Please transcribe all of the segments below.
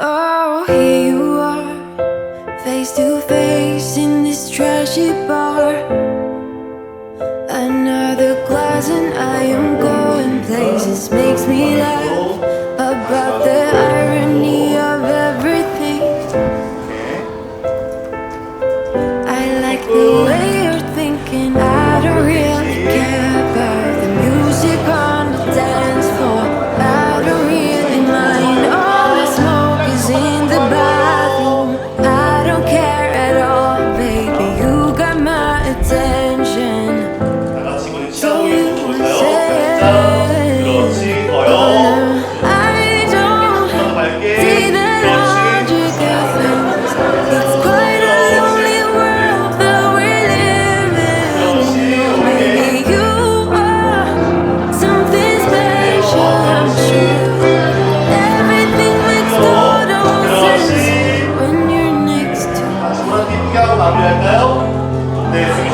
Oh, here you are, face to face in this trashy bar. Another glass, and I am going places. Makes me laugh about the irony of everything. I like the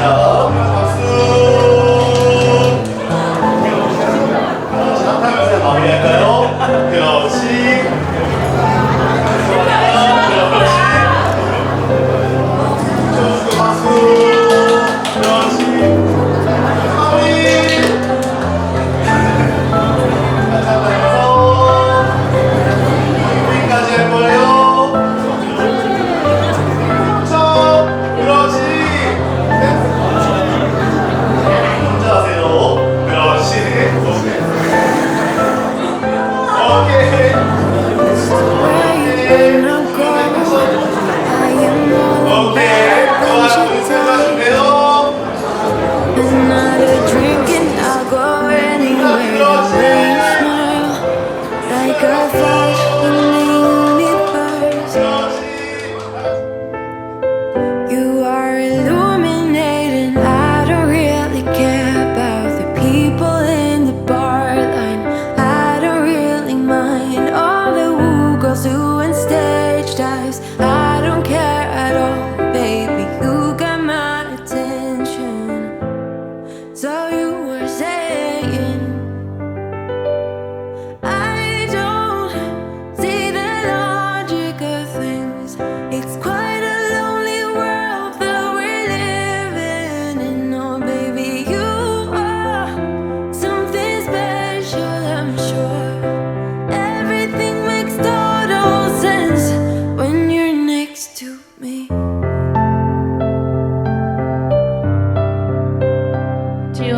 네, 됐습니다. Amen.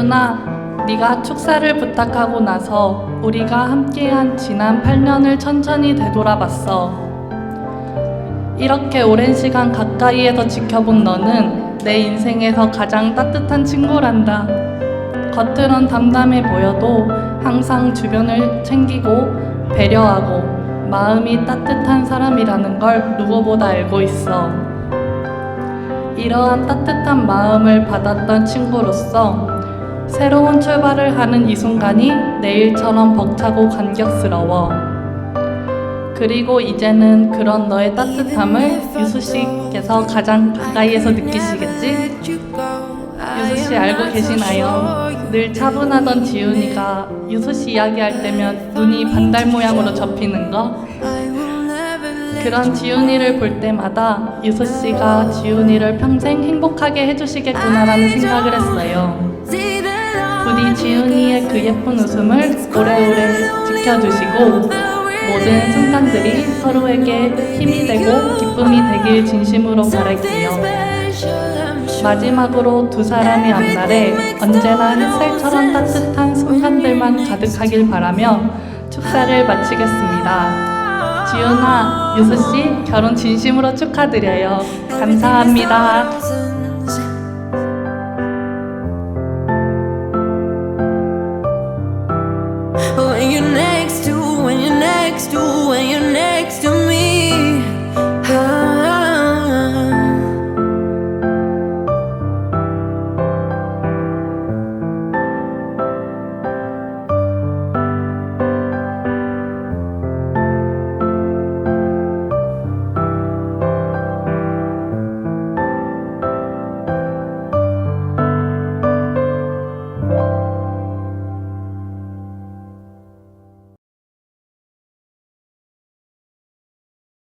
지윤아, 네가 축사를 부탁하고 나서 우리가 함께한 지난 8년을 천천히 되돌아봤어. 이렇게 오랜 시간 가까이에서 지켜본 너는 내 인생에서 가장 따뜻한 친구란다. 겉으론 담담해 보여도 항상 주변을 챙기고 배려하고 마음이 따뜻한 사람이라는 걸 누구보다 알고 있어. 이러한 따뜻한 마음을 받았던 친구로서 새로운 출발을 하는 이 순간이 내일처럼 벅차고 감격스러워. 그리고 이제는 그런 너의 따뜻함을 유수 씨께서 가장 가까이에서 느끼시겠지? 유수 씨 알고 계시나요? 늘 차분하던 지훈이가 유수 씨 이야기할 때면 눈이 반달 모양으로 접히는 거? 그런 지훈이를 볼 때마다 유수 씨가 지훈이를 평생 행복하게 해주시겠구나라는 생각을 했어요. 지훈이의 그 예쁜 웃음을 오래오래 지켜주시고 모든 순간들이 서로에게 힘이 되고 기쁨이 되길 진심으로 바랄게요. 마지막으로 두 사람의 앞날에 언제나 햇살처럼 따뜻한 순간들만 가득하길 바라며 축사를 마치겠습니다. 지훈아, 유수씨 결혼 진심으로 축하드려요. 감사합니다.